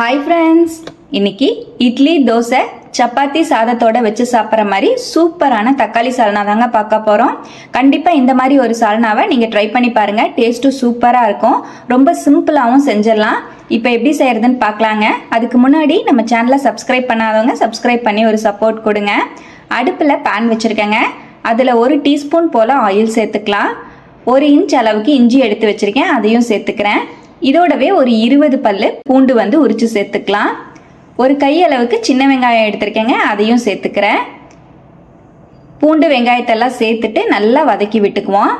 Hi friends இன்னைக்கு இட்லி தோசை சப்பாத்தி சாதத்தோட வச்சு சாப்பிட்ற மாதிரி சூப்பரான தக்காளி சால்னா தாங்க பார்க்க போகிறோம் கண்டிப்பாக இந்த மாதிரி ஒரு சால்னாவை நீங்கள் ட்ரை பண்ணி பாருங்கள் டேஸ்ட்டும் சூப்பராக இருக்கும். ரொம்ப சிம்பிளாகவும் செஞ்சிடலாம். இப்போ எப்படி செய்கிறதுன்னு பார்க்கலாங்க. அதுக்கு முன்னாடி நம்ம சேனலை சப்ஸ்கிரைப் பண்ணாதவங்க சப்ஸ்கிரைப் பண்ணி ஒரு சப்போர்ட் கொடுங்க. அடுப்பில் பேன் வச்சுருக்கேங்க. அதில் ஒரு டீஸ்பூன் போல் ஆயில் சேர்த்துக்கலாம். ஒரு இன்ச் அளவுக்கு இஞ்சி எடுத்து வச்சுருக்கேன். அதையும் சேர்த்துக்கிறேன். இதோடவே ஒரு இருபது பல்லு பூண்டு வந்து உரிச்சு சேர்த்துக்கலாம். ஒரு கை அளவுக்கு சின்ன வெங்காயம் எடுத்திருக்கேங்க அதையும் சேர்த்துக்கிறேன். பூண்டு வெங்காயத்தெல்லாம் சேர்த்துட்டு நல்லா வதக்கி விட்டுக்குவோம்.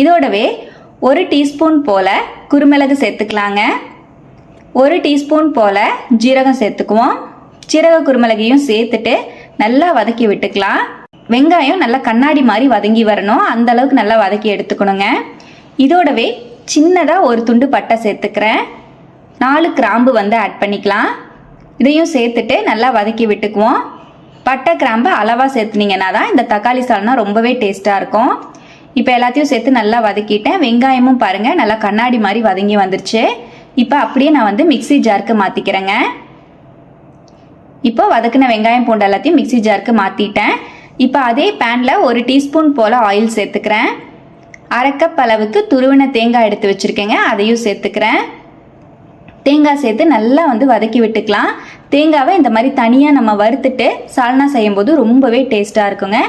இதோடவே ஒரு டீஸ்பூன் போல் குருமிளகு சேர்த்துக்கலாங்க. ஒரு டீஸ்பூன் போல் ஜீரகம் சேர்த்துக்குவோம். சீரக குருமிளகையும் சேர்த்துட்டு நல்லா வதக்கி விட்டுக்கலாம். வெங்காயம் நல்லா கண்ணாடி மாதிரி வதங்கி வரணும். அந்த அளவுக்கு நல்லா வதக்கி எடுத்துக்கணுங்க. இதோடவே சின்னதாக ஒரு துண்டு பட்டை சேர்த்துக்கிறேன். நாலு கிராம்பு வந்து ஆட் பண்ணிக்கலாம். இதையும் சேர்த்துட்டு நல்லா வதக்கி விட்டுக்குவோம். பட்டை கிராம்பு அளவாக சேர்த்துனீங்கன்னா தான் இந்த தக்காளி சால்னா ரொம்பவே டேஸ்ட்டாக இருக்கும். இப்போ எல்லாத்தையும் சேர்த்து நல்லா வதக்கிட்டேன். வெங்காயமும் பாருங்கள் நல்லா கண்ணாடி மாதிரி வதங்கி வந்துருச்சு. இப்போ அப்படியே நான் வந்து மிக்ஸி ஜாருக்கு மாற்றிக்கிறேங்க இப்போ வதக்கின வெங்காயம் பூண்டு எல்லாத்தையும் மிக்ஸி ஜாருக்கு மாற்றிட்டேன் இப்போ அதே பேனில் ஒரு டீஸ்பூன் போல் ஆயில் சேர்த்துக்கிறேன். அரைக்கப் அளவுக்கு துருவின தேங்காய் எடுத்து வச்சுருக்கேங்க. அதையும் சேர்த்துக்கிறேன். தேங்காய் சேர்த்து நல்லா வந்து வதக்கி விட்டுக்கலாம். தேங்காவை இந்த மாதிரி தனியாக நம்ம வறுத்துட்டு சால்னா செய்யும்போது ரொம்பவே டேஸ்ட்டாக இருக்குங்க.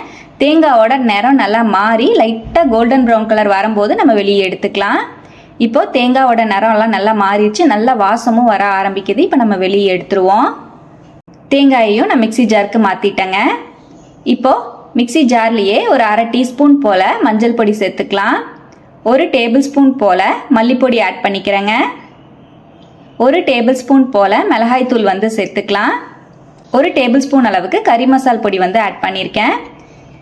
தேங்காவோட நிறம் நல்லா மாறி லைட்டாக கோல்டன் ப்ரௌன் கலர் வரும்போது நம்ம வெளியே எடுத்துக்கலாம். இப்போது தேங்காவோட நிறம்லாம் நல்லா மாறிடுச்சு. நல்லா வாசமும் வர ஆரம்பிக்குது. இப்போ நம்ம வெளியே எடுத்துருவோம். தேங்காயையும் நான் மிக்ஸி ஜாருக்கு மாற்றிட்டேங்க இப்போது மிக்ஸி ஜார்லேயே ஒரு அரை டீஸ்பூன் போல் மஞ்சள் பொடி சேர்த்துக்கலாம். ஒரு டேபிள் ஸ்பூன் போல் மல்லிப்பொடி ஆட் பண்ணிக்கிறேங்க. ஒரு டேபிள் ஸ்பூன் போல் மிளகாய்த்தூள் வந்து சேர்த்துக்கலாம். ஒரு டேபிள் ஸ்பூன் அளவுக்கு கறி மசால் பொடி வந்து ஆட் பண்ணியிருக்கேன்.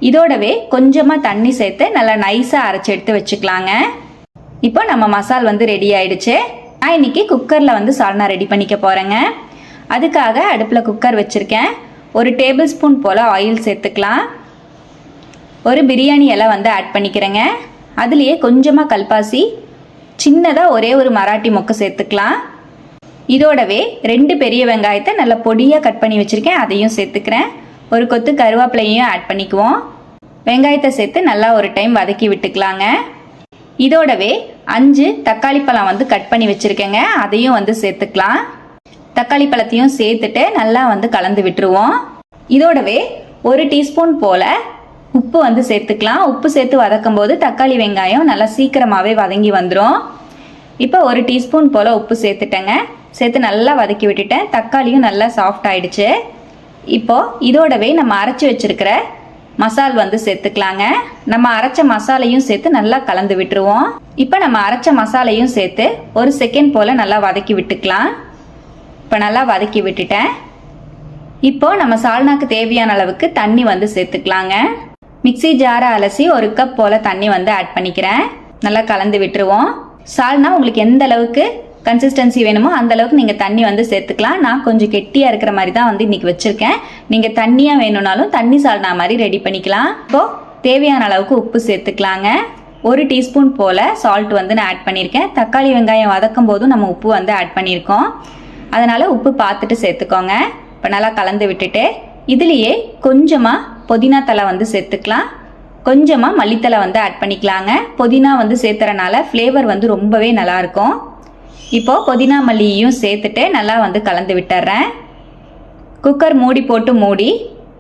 இதோடவே கொஞ்சமாக தண்ணி சேர்த்து நல்லா நைஸாக அரைச்சி எடுத்து வச்சுக்கலாங்க. இப்போ நம்ம மசால் வந்து ரெடி ஆயிடுச்சு. நான் இன்னைக்கு குக்கரில் வந்து சால்னா ரெடி பண்ணிக்க போகிறேங்க அதுக்காக அடுப்பில் குக்கர் வச்சுருக்கேன். ஒரு டேபிள் ஸ்பூன் போல் ஆயில் சேர்த்துக்கலாம். ஒரு பிரியாணி இலை வந்து ஆட் பண்ணிக்கிறேங்க. அதுலேயே கொஞ்சமாக கல்பாசி சின்னதாக ஒரே ஒரு மராட்டி மொக்கு சேர்த்துக்கலாம். இதோடவே ரெண்டு பெரிய வெங்காயத்தை நல்லா பொடியாக கட் பண்ணி வச்சுருக்கேன். அதையும் சேர்த்துக்கிறேன். ஒரு கொத்து கருவேப்பிலையும் ஆட் பண்ணிக்குவோம். வெங்காயத்தை சேர்த்து நல்லா ஒரு டைம் வதக்கி விட்டுக்கலாங்க. இதோடவே அஞ்சு தக்காளி பழம் வந்து கட் பண்ணி வச்சுருக்கேங்க. அதையும் வந்து சேர்த்துக்கலாம். தக்காளி பழத்தையும் சேர்த்துட்டு நல்லா வந்து கலந்து விட்டுருவோம். இதோடவே ஒரு டீஸ்பூன் போல் உப்பு வந்து சேர்த்துக்கலாம். உப்பு சேர்த்து வதக்கும் போது தக்காளி வெங்காயம் நல்லா சீக்கிரமாகவே வதங்கி வந்துடும் இப்போ ஒரு டீஸ்பூன் போல் உப்பு சேர்த்துட்டேங்க. சேர்த்து நல்லா வதக்கி விட்டுட்டேன். தக்காளியும் நல்லா சாஃப்ட் ஆயிடுச்சு. இப்போது இதோடவே நம்ம அரைச்சி வச்சிருக்கிற மசால் வந்து சேர்த்துக்கலாங்க. நம்ம அரைச்ச மசாலையும் சேர்த்து நல்லா கலந்து விட்டுருவோம். இப்போ நம்ம அரைச்ச மசாலையும் சேர்த்து ஒரு செகண்ட் போல் நல்லா வதக்கி விட்டுக்கலாம். இப்போ நல்லா வதக்கி விட்டுட்டேன். இப்போ நம்ம சால்னாக்கு தேவையான அளவுக்கு தண்ணி வந்து சேர்த்துக்கலாங்க. மிக்ஸி ஜாரை அலசி ஒரு கப் போல் தண்ணி வந்து ஆட் பண்ணிக்கிறேன். நல்லா கலந்து விட்டுருவோம். சால்னா உங்களுக்கு எந்த அளவுக்கு கன்சிஸ்டன்சி வேணுமோ அந்த அளவுக்கு நீங்கள் தண்ணி வந்து சேர்த்துக்கலாம். நான் கொஞ்சம் கெட்டியாக இருக்கிற மாதிரி தான் வந்து இன்றைக்கி வச்சுருக்கேன். நீங்கள் தண்ணியாக வேணும்னாலும் தண்ணி சால்னா மாதிரி ரெடி பண்ணிக்கலாம். இப்போது தேவையான அளவுக்கு உப்பு சேர்த்துக்கலாங்க. ஒரு டீஸ்பூன் போல் சால்ட் வந்து நான் ஆட் பண்ணியிருக்கேன். தக்காளி வெங்காயம் வதக்கும் போதும் நம்ம உப்பு வந்து ஆட் பண்ணியிருக்கோம். அதனால் உப்பு பார்த்துட்டு சேர்த்துக்கோங்க. இப்போ நல்லா கலந்து விட்டுட்டு இதுலேயே கொஞ்சமாக புதினா தலை வந்து சேர்த்துக்கலாம். கொஞ்சமாக மல்லித்தலை வந்து ஆட் பண்ணிக்கலாங்க. புதினா வந்து சேர்த்துறனால ஃப்ளேவர் வந்து ரொம்பவே நல்லாயிருக்கும். இப்போது புதினா மல்லியையும் சேர்த்துட்டு நல்லா வந்து கலந்து விட்டுறேன். குக்கர் மூடி போட்டு மூடி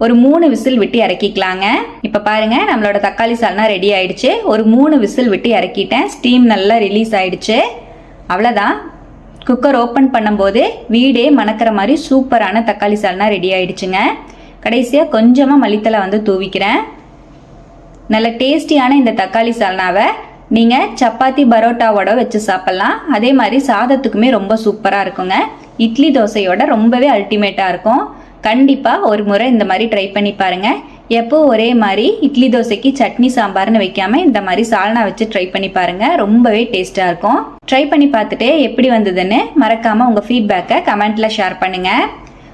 ஒரு மூணு விசில் விட்டு இறக்கிக்கலாங்க. இப்போ பாருங்கள் நம்மளோட தக்காளி சால்னா ரெடி ஆயிடுச்சு. ஒரு மூணு விசில் விட்டு இறக்கிட்டேன். ஸ்டீம் நல்லா ரிலீஸ் ஆயிடுச்சு. அவ்வளோதான் குக்கர் ஓப்பன் பண்ணும்போது வீடே மணக்கிற மாதிரி சூப்பரான தக்காளி சால்னா ரெடி ஆயிடுச்சுங்க. கடைசியாக கொஞ்சமாக மல்லித்தலை வந்து தூவிக்கிறேன். நல்ல டேஸ்டியான இந்த தக்காளி சால்னாவை நீங்கள் சப்பாத்தி பரோட்டாவோட வச்சு சாப்பிட்லாம். அதே மாதிரி சாதத்துக்குமே ரொம்ப சூப்பராக இருக்குங்க. இட்லி தோசையோட ரொம்பவே அல்டிமேட்டாக இருக்கும். கண்டிப்பாக ஒரு முறை இந்த மாதிரி ட்ரை பண்ணி பாருங்கள் எப்போ ஒரே மாதிரி இட்லி தோசைக்கு சட்னி சாம்பார்னு வைக்காமல் இந்த மாதிரி சால்னா வச்சு ட்ரை பண்ணி பாருங்கள் ரொம்பவே டேஸ்ட்டாக இருக்கும். ட்ரை பண்ணி பார்த்துட்டு எப்படி வந்ததுன்னு மறக்காமல் உங்கள் ஃபீட்பேக்கை கமெண்ட்டில் ஷேர் பண்ணுங்கள்